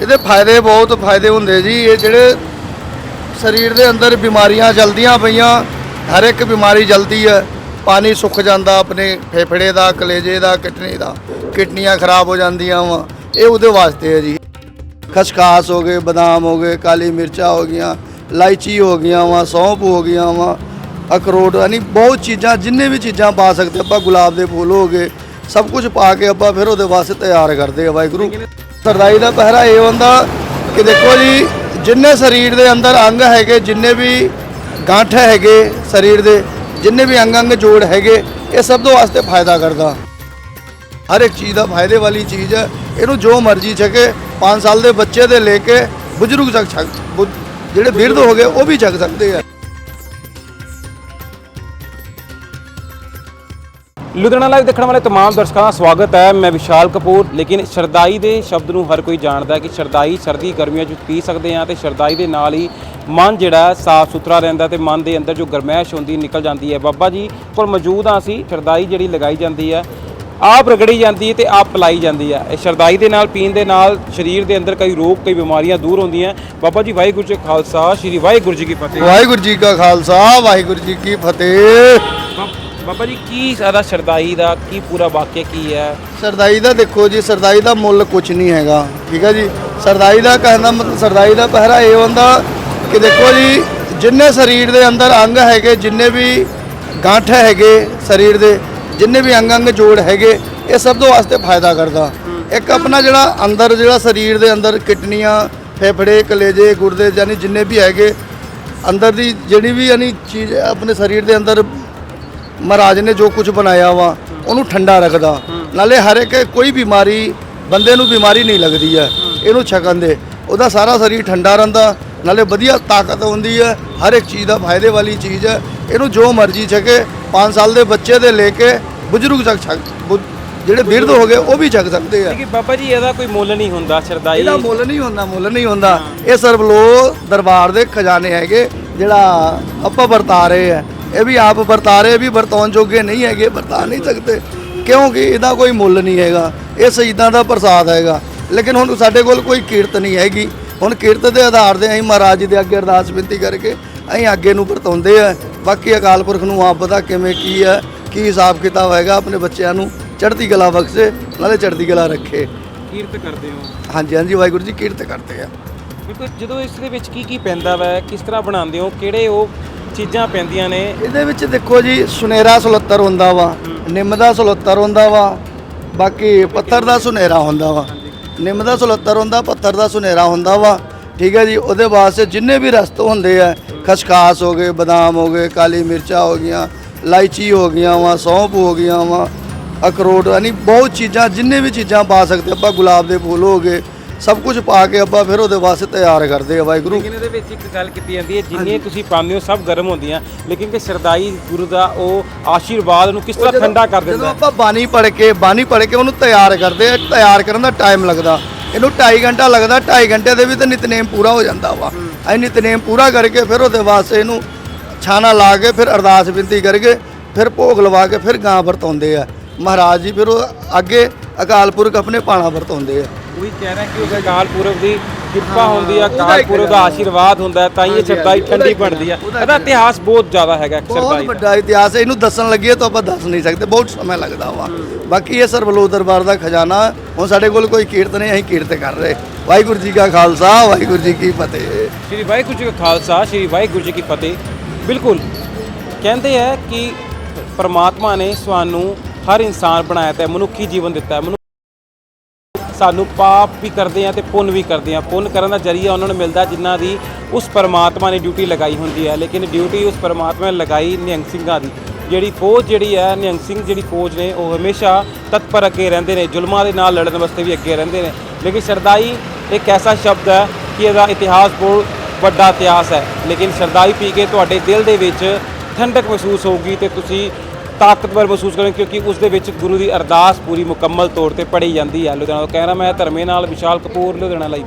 ਇਹਦੇ ਫਾਇਦੇ ਬਹੁਤ ਫਾਇਦੇ ਹੁੰਦੇ ਜੀ, ਇਹ ਜਿਹੜੇ ਸਰੀਰ ਦੇ ਅੰਦਰ ਬਿਮਾਰੀਆਂ ਜਲਦੀਆਂ ਪਈਆਂ, ਹਰ ਇੱਕ ਬਿਮਾਰੀ ਜਲਦੀ ਹੈ, ਪਾਣੀ ਸੁੱਕ ਜਾਂਦਾ ਆਪਣੇ ਫੇਫੜੇ ਦਾ, ਕਲੇਜੇ ਦਾ, ਕਿਡਨੀ ਦਾ, ਕਿਡਨੀਆਂ ਖਰਾਬ ਹੋ ਜਾਂਦੀਆਂ ਵਾ, ਇਹ ਉਹਦੇ ਵਾਸਤੇ ਹੈ ਜੀ। ਖਸਖਾਸ ਹੋ ਗਏ, ਬਦਾਮ ਹੋ ਗਏ, ਕਾਲੀ ਮਿਰਚਾਂ ਹੋ ਗਈਆਂ, ਇਲਾਇਚੀ ਹੋ ਗਈਆਂ ਵਾ, ਸੌਂਫ ਹੋ ਗਈਆਂ ਵਾ, ਅਖਰੋਟ, ਯਾਨੀ ਬਹੁਤ ਚੀਜ਼ਾਂ, ਜਿੰਨੇ ਵੀ ਚੀਜ਼ਾਂ ਪਾ ਸਕਦੇ ਆਪਾਂ, ਗੁਲਾਬ ਦੇ ਫੁੱਲ ਹੋ ਗਏ, ਸਭ ਕੁਝ ਪਾ ਕੇ ਆਪਾਂ ਫਿਰ ਉਹਦੇ ਵਾਸਤੇ ਤਿਆਰ ਕਰਦੇ ਆ ਵਾਹਿਗੁਰੂ। ਸਰਦਾਈ ਦਾ ਪਹਿਰਾ ਇਹ ਹੁੰਦਾ ਕਿ ਦੇਖੋ ਜੀ, ਜਿੰਨੇ ਸਰੀਰ ਦੇ ਅੰਦਰ ਅੰਗ ਹੈਗੇ, ਜਿੰਨੇ ਵੀ ਗਾਂਠ ਹੈਗੇ ਸਰੀਰ ਦੇ, ਜਿੰਨੇ ਵੀ ਅੰਗ ਅੰਗ ਜੋੜ ਹੈਗੇ, ਇਹ ਸਭ ਤੋਂ ਵਾਸਤੇ ਫਾਇਦਾ ਕਰਦਾ। ਹਰ ਇੱਕ ਚੀਜ਼ ਦਾ ਫਾਇਦੇ ਵਾਲੀ ਚੀਜ਼ ਹੈ। ਇਹਨੂੰ ਜੋ ਮਰਜ਼ੀ ਛਕੇ 5 ਸਾਲ ਦੇ ਬੱਚੇ ਦੇ ਲੈ ਕੇ ਬਜ਼ੁਰਗ ਤੱਕ ਛਕ ਬੁ- ਜਿਹੜੇ ਬਿਰਧ ਹੋ ਗਏ, ਉਹ ਵੀ ਛਕ ਸਕਦੇ ਆ। ਲੁਧਿਆਣਾ ਲਾਈਵ ਦੇਖਣ ਵਾਲੇ तमाम ਦਰਸ਼ਕਾਂ ਦਾ ਸਵਾਗਤ ਹੈ ਮੈਂ ਵਿਸ਼ਾਲ ਕਪੂਰ ਲੇਕਿਨ ਸ਼ਰਦਾਈ ਦੇ ਸ਼ਬਦ ਨੂੰ ਹਰ ਕੋਈ ਜਾਣਦਾ ਹੈ ਕਿ ਸ਼ਰਦਾਈ ਸਰਦੀ ਗਰਮੀਆਂ 'ਚ ਪੀ ਸਕਦੇ ਹਾਂ ਤੇ ਸ਼ਰਦਾਈ ਦੇ ਨਾਲ ਹੀ ਮਨ ਜਿਹੜਾ ਸਾਫ ਸੁਥਰਾ ਰਹਿੰਦਾ ਤੇ ਮਨ ਦੇ ਅੰਦਰ ਜੋ ਗਰਮੈਸ਼ ਹੁੰਦੀ ਨਿਕਲ ਜਾਂਦੀ ਹੈ ਬਾਬਾ ਜੀ ਕੋਲ ਮੌਜੂਦ ਹਾਂ ਅਸੀਂ ਸ਼ਰਦਾਈ ਜਿਹੜੀ ਲਗਾਈ ਜਾਂਦੀ ਹੈ ਆਪ ਰਗੜੀ ਜਾਂਦੀ ਹੈ ਤੇ ਆਪ ਪਲਾਈ ਜਾਂਦੀ ਹੈ ਇਹ ਸ਼ਰਦਾਈ ਦੇ ਨਾਲ ਪੀਣ ਦੇ ਨਾਲ ਸਰੀਰ ਦੇ ਅੰਦਰ ਕਈ ਰੋਗ ਕਈ ਬਿਮਾਰੀਆਂ ਦੂਰ ਹੁੰਦੀਆਂ ਬਾਬਾ ਜੀ ਵਾਹਿਗੁਰੂ ਜੀ ਕਾ ਖਾਲਸਾ ਸ੍ਰੀ ਵਾਹਿਗੁਰੂ ਜੀ ਕੀ ਫਤਿਹ ਵਾਹਿਗੁਰੂ ਜੀ ਕਾ ਖਾਲਸਾ ਵਾਹਿਗੁਰੂ ਜੀ ਕੀ ਫਤਿਹ ਬਾ- ਬਾਬਾ ਜੀ, ਕੀ ਸਾਰਾ ਸ਼ਰਦਾਈ ਦਾ, ਕੀ ਪੂਰਾ ਵਾਕਿਆ ਕੀ ਹੈ? ਸਰਦਾਈ ਦਾ ਦੇਖੋ ਜੀ, ਸਰਦਾਈ ਦਾ ਮੁੱਲ ਕੁਝ ਨਹੀਂ ਹੈਗਾ, ਠੀਕ ਹੈ ਜੀ? ਸਰਦਾਈ ਦਾ ਕਹਿਣ ਦਾ ਮਤਲਬ, ਸਰਦਾਈ ਦਾ ਪਹਿਰਾ ਇਹ ਹੁੰਦਾ ਕਿ ਦੇਖੋ ਜੀ, ਜਿੰਨੇ ਸਰੀਰ ਦੇ ਅੰਦਰ ਅੰਗ ਹੈਗੇ, ਜਿੰਨੇ ਵੀ ਗਾਂਠ ਹੈਗੇ ਸਰੀਰ ਦੇ, ਜਿੰਨੇ ਵੀ ਅੰਗ ਅੰਗ ਜੋੜ ਹੈਗੇ, ਇਹ ਸਭ ਤੋਂ ਵਾਸਤੇ ਫਾਇਦਾ ਕਰਦਾ। ਇੱਕ ਆਪਣਾ ਜਿਹੜਾ ਅੰਦਰ, ਜਿਹੜਾ ਸਰੀਰ ਦੇ ਅੰਦਰ ਕਿਡਨੀਆਂ, ਫੇਫੜੇ, ਕਲੇਜੇ, ਗੁਰਦੇ, ਯਾਨੀ ਜਿੰਨੇ ਵੀ ਹੈਗੇ, ਅੰਦਰ ਦੀ ਜਿਹੜੀ ਵੀ ਯਾਨੀ ਚੀਜ਼ ਆਪਣੇ ਸਰੀਰ ਦੇ ਅੰਦਰ ਮਹਾਰਾਜ ਨੇ ਜੋ ਕੁਝ ਬਣਾਇਆ ਵਾ ਉਹਨੂੰ ਠੰਡਾ ਰੱਖਦਾ। ਨਾਲੇ ਹਰ ਇੱਕ ਕੋਈ ਬਿਮਾਰੀ ਬੰਦੇ ਨੂੰ ਬਿਮਾਰੀ ਨਹੀਂ ਲੱਗਦੀ ਹੈ। ਇਹਨੂੰ ਛਕਣ ਦੇ। ਉਹਦਾ ਸਾਰਾ ਸਰੀਰ ਠੰਡਾ ਰਹਿੰਦਾ। ਨਾਲੇ ਵਧੀਆ ਤਾਕਤ ਹੁੰਦੀ ਹੈ। ਹਰ ਇੱਕ ਚੀਜ਼ ਦਾ ਫਾਇਦੇ ਵਾਲੀ ਚੀਜ਼ ਹੈ। ਇਹਨੂੰ ਜੋ ਮਰਜ਼ੀ ਛਕੇ 5 ਸਾਲ ਦੇ ਬੱਚੇ ਦੇ ਲੈ ਕੇ ਬਜ਼ੁਰਗ ਤੱਕ ਛਕ ਜਿਹੜੇ ਬਿਰਧ ਹੋ ਗਏ ਉਹ ਵੀ ਛਕ ਸਕਦੇ ਆ। ਲੇਕਿਨ ਬਾਬਾ ਜੀ ਇਹਦਾ ਕੋਈ ਮੁੱਲ ਨਹੀਂ ਹੁੰਦਾ ਸ਼ਰਦਾਈ। ਇਹਦਾ ਮੁੱਲ ਨਹੀਂ ਹੁੰਦਾ ਮੁੱਲ ਨਹੀਂ ਹੁੰਦਾ। ਇਹ ਸਰਬਲੋ ਦਰਬਾਰ ਦੇ ਖਜ਼ਾਨੇ ਹੈਗੇ ਜਿਹੜਾ ਆਪਾਂ ਵਰਤਾ ਰਹੇ ਆ। ਇਹ ਵੀ ਆਪ ਵਰਤਾ ਰਹੇ ਵੀ ਵਰਤਾਉਣ ਜੋਗੇ ਨਹੀਂ ਹੈਗੇ ਵਰਤਾ ਨਹੀਂ ਸਕਦੇ। ਕਿਉਂਕਿ ਇਹਦਾ ਕੋਈ ਮੁੱਲ ਨਹੀਂ ਹੈਗਾ। ਇਹ ਸ਼ਹੀਦਾਂ ਦਾ ਪ੍ਰਸਾਦ ਹੈਗਾ। ਲੇਕਿਨ ਹੁਣ ਸਾਡੇ ਕੋਲ ਕੋਈ ਕੀਰਤ ਨਹੀਂ ਹੈਗੀ। ਹੁਣ ਕੀਰਤ ਦੇ ਆਧਾਰ ਤੇ ਅਸੀਂ ਮਹਾਰਾਜ ਜੀ ਦੇ ਅੱਗੇ ਅਰਦਾਸ ਬੇਨਤੀ ਕਰਕੇ ਅਸੀਂ ਅੱਗੇ ਨੂੰ ਵਰਤਾਉਂਦੇ ਆ। ਬਾਕੀ ਅਕਾਲ ਪੁਰਖ ਨੂੰ ਆਪ ਪਤਾ ਕਿਵੇਂ ਕੀ ਹੈ ਕੀ ਹਿਸਾਬ ਕਿਤਾਬ ਹੈਗਾ ਆਪਣੇ ਬੱਚਿਆਂ ਨੂੰ। ਚੜ੍ਹਦੀ ਕਲਾ ਬਖਸ਼ੇ ਨਾਲੇ ਚੜ੍ਹਦੀ ਕਲਾ ਰੱਖੇ। ਕੀਰਤ ਕਰਦੇ ਹੋ? ਹਾਂਜੀ ਹਾਂਜੀ ਵਾਹਿਗੁਰੂ ਜੀ ਕੀਰਤ ਕਰਦੇ ਆ। ਬਿਲਕੁਲ ਜਦੋਂ ਇਸ ਦੇ ਵਿੱਚ ਕੀ ਕੀ ਪੈਂਦਾ ਵੈ ਕਿਸ ਤਰ੍ਹਾਂ ਬਣਾਉਂਦੇ ਹੋ ਕਿਹੜੇ ਉਹ ਚੀਜ਼ਾਂ ਪੈਂਦੀਆਂ ਨੇ। ਇਹਦੇ ਵਿੱਚ ਦੇਖੋ ਜੀ ਸੁਨੇਰਾ ਸੁਲੱਤਰ ਹੁੰਦਾ ਵਾ ਨਿੰਮ ਦਾ ਸੁਲੱਤਰ ਹੁੰਦਾ ਵਾ ਬਾਕੀ ਪੱਥਰ ਦਾ ਸੁਨੇਰਾ ਹੁੰਦਾ ਵਾ। ਨਿੰਮ ਦਾ ਸੁਲੱਤਰ ਹੁੰਦਾ ਪੱਥਰ ਦਾ ਸੁਨੇਰਾ ਹੁੰਦਾ ਵਾ। ਠੀਕ ਹੈ ਜੀ ਉਹਦੇ ਵਾਸਤੇ ਜਿੰਨੇ ਵੀ ਰਸਤ ਹੁੰਦੇ ਆ ਖਸਖਾਸ ਹੋ ਗਏ ਬਦਾਮ ਹੋ ਗਏ ਕਾਲੀ ਮਿਰਚਾਂ ਹੋ ਗਈਆਂ ਇਲਾਇਚੀ ਹੋ ਗਈਆਂ ਵਾ ਸੌਂਫ ਹੋ ਗਈਆਂ ਵਾ ਅਖਰੋਟ ਯਾਨੀ ਬਹੁਤ ਚੀਜ਼ਾਂ ਜਿੰਨੇ ਵੀ ਚੀਜ਼ਾਂ ਪਾ ਸਕਦੇ ਆਪਾਂ ਗੁਲਾਬ ਦੇ ਫੁੱਲ ਹੋ ਗਏ ਸਭ ਕੁਝ ਪਾ ਕੇ ਆਪਾਂ ਫਿਰ ਉਹਦੇ ਵਾਸਤੇ ਤਿਆਰ ਕਰਦੇ ਆ ਵਾਹਿਗੁਰੂ। ਲੇਕਿਨ ਇਹਦੇ ਵਿੱਚ ਇੱਕ ਗੱਲ ਕੀਤੀ ਜਾਂਦੀ ਹੈ ਜਿੰਨੀਆਂ ਤੁਸੀਂ ਪਾਉਂਦੇ ਹੋ ਸਭ ਗਰਮ ਹੁੰਦੀਆਂ ਲੇਕਿਨ ਕਿ ਸ਼ਰਦਾਈ ਗੁਰੂ ਦਾ ਉਹ ਆਸ਼ੀਰਵਾਦ ਨੂੰ ਕਿਸ ਤਰ੍ਹਾਂ ਠੰਡਾ ਕਰ ਜਦੋਂ ਦਿੰਦਾ ਹੈ? ਆਪਾਂ ਬਾਣੀ ਪੜ ਕੇ ਬਾਣੀ ਪੜ ਕੇ ਉਹਨੂੰ ਤਿਆਰ ਕਰਦੇ ਆ ਤਿਆਰ ਕਰਨ ਦਾ ਟਾਈਮ ਲੱਗਦਾ। ਇਹਨੂੰ 2.5 ਘੰਟਾ ਲੱਗਦਾ 2.5 ਘੰਟੇ ਦੇ ਵੀ ਤਾਂ ਨਿਤਨੇਮ ਪੂਰਾ ਹੋ ਜਾਂਦਾ ਵਾ। ਅਸੀਂ ਨਿਤਨੇਮ ਪੂਰਾ ਕਰਕੇ ਫਿਰ ਉਹਦੇ ਵਾਸਤੇ ਇਹਨੂੰ ਛਾਣਾ ਲਾ ਕੇ ਫਿਰ ਅਰਦਾਸ ਬੇਨਤੀ ਕਰਕੇ ਫਿਰ ਭੋਗ ਲਵਾ ਕੇ ਫਿਰ ਗਾਂ ਵਰਤਾਉਂਦੇ ਆ। ਮਹਾਰਾਜ ਜੀ ਫਿਰ ਉਹ ਅੱਗੇ ਅਕਾਲ ਪੁਰਖ ਆਪਣੇ ਪਾਣਾ ਵਰਤਾਉਂਦੇ ਆ। ਉਹੀ ਕਹਿ ਰਿਹਾ ਕਿ ਉਸ ਅਕਾਲ ਪੁਰਖ ਦੀ ਕਿਰਪਾ ਹੁੰਦੀ ਉਹਦਾ ਅਕਾਲ ਪੁਰਖ ਦਾ ਆਸ਼ੀਰਵਾਦ ਹੁੰਦਾ ਤਾਂ ਹੀ ਇਹ ਹੀ ਠੰਡੀ ਬਣਦੀ ਹੀ ਇਹਦਾ ਇਤਿਹਾਸ ਬਹੁਤ ਜ਼ਿਆਦਾ ਹੈਗਾ ਬਹੁਤ ਵੱਡਾ ਇਤਿਹਾਸ ਹੈ ਇਹਨੂੰ ਦੱਸਣ ਲੱਗੀਏ ਤਾਂ ਆਪਾਂ ਦੱਸ ਨਹੀਂ ਸਕਦੇ ਬਹੁਤ ਸਮਾਂ ਲੱਗਦਾ ਵਾ। ਬਾਕੀ ਇਹ ਸਰਬਲੋ ਦਰਬਾਰ ਦਾ ਖਜ਼ਾਨਾ ਹੁਣ ਸਾਡੇ ਕੋਲ ਕੋਈ ਕੀਰਤ ਨਹੀਂ ਅਸੀਂ ਕੀਰਤ ਕਰ ਰਹੇ। ਵਾਹਿਗੁਰੂ ਜੀ ਕਾ ਖਾਲਸਾ ਵਾਹਿਗੁਰੂ ਜੀ ਕੀ ਫਤਿਹ। ਸ਼੍ਰੀ ਵਾਹਿਗੁਰੂ ਜੀ ਕਾ ਖਾਲਸਾ ਸ਼੍ਰੀ ਵਾਹਿਗੁਰੂ ਜੀ ਕੀ ਫਤਿਹ। ਬਿਲਕੁਲ ਕਹਿੰਦੇ ਹੈ ਕਿ ਪਰਮਾਤਮਾ ਨੇ ਸਾਨੂੰ ਹਰ ਇਨਸਾਨ ਬਣਾਇਆ ਤੇ ਮਨੁੱਖੀ ਜੀਵਨ ਦਿੱਤਾ ਹੈ। ਸਾਨੂੰ ਪਾਪ ਵੀ ਕਰਦੇ ਆ ਤੇ ਪੁੰਨ ਵੀ ਕਰਦੇ ਆ। ਪੁੰਨ ਕਰਨ ਦਾ ਜਰੀਆ ਉਹਨਾਂ ਨੂੰ ਮਿਲਦਾ ਜਿਨ੍ਹਾਂ ਦੀ ਉਸ ਪਰਮਾਤਮਾ ਨੇ ਡਿਊਟੀ ਲਗਾਈ ਹੁੰਦੀ ਹੈ। ਲੇਕਿਨ ਡਿਊਟੀ ਉਸ ਪਰਮਾਤਮਾ ਨੇ ਲਗਾਈ ਨਿਹੰਗ ਸਿੰਘਾਂ ਦੀ। ਜਿਹੜੀ ਫੌਜ ਜਿਹੜੀ ਹੈ, ਨਿਹੰਗ ਸਿੰਘ ਜਿਹੜੀ ਫੌਜ ਨੇ, ਉਹ ਹਮੇਸ਼ਾ ਤਤਪਰ ਅੱਗੇ ਰਹਿੰਦੇ ਨੇ, ਜ਼ੁਲਮਾਂ ਦੇ ਨਾਲ ਲੜਨ ਵਾਸਤੇ ਵੀ ਅੱਗੇ ਰਹਿੰਦੇ ਨੇ। ਲੇਕਿਨ ਸ਼ਰਦਾਈ ਇੱਕ ਐਸਾ ਸ਼ਬਦ ਹੈ ਕਿ ਇਹਦਾ ਇਤਿਹਾਸ ਬਹੁਤ ਵੱਡਾ ਇਤਿਹਾਸ ਹੈ। ਲੇਕਿਨ ਸ਼ਰਦਾਈ ਪੀ ਕੇ ਤੁਹਾਡੇ ਦਿਲ ਦੇ ਵਿੱਚ ਠੰਡਕ ਮਹਿਸੂਸ ਹੋਊਗੀ ਤੇ ਤੁਸੀਂ ਤਾਕਤਵਰ ਮਹਿਸੂਸ ਕਰਨਗੇ ਕਿਉਂਕਿ ਉਸ ਦੇ ਵਿੱਚ ਗੁਰੂ ਦੀ ਅਰਦਾਸ ਪੂਰੀ ਮੁਕੰਮਲ ਤੌਰ ਤੇ ਪੜ੍ਹੀ ਜਾਂਦੀ ਹੈ। ਲੁਧਿਆਣਾ ਤੋਂ ਕਹਿਣਾ ਮੈਂ ਧਰਮੇ ਨਾਲ ਵਿਸ਼ਾਲ ਕਪੂਰ, ਲੁਧਿਆਣਾ ਲਈ।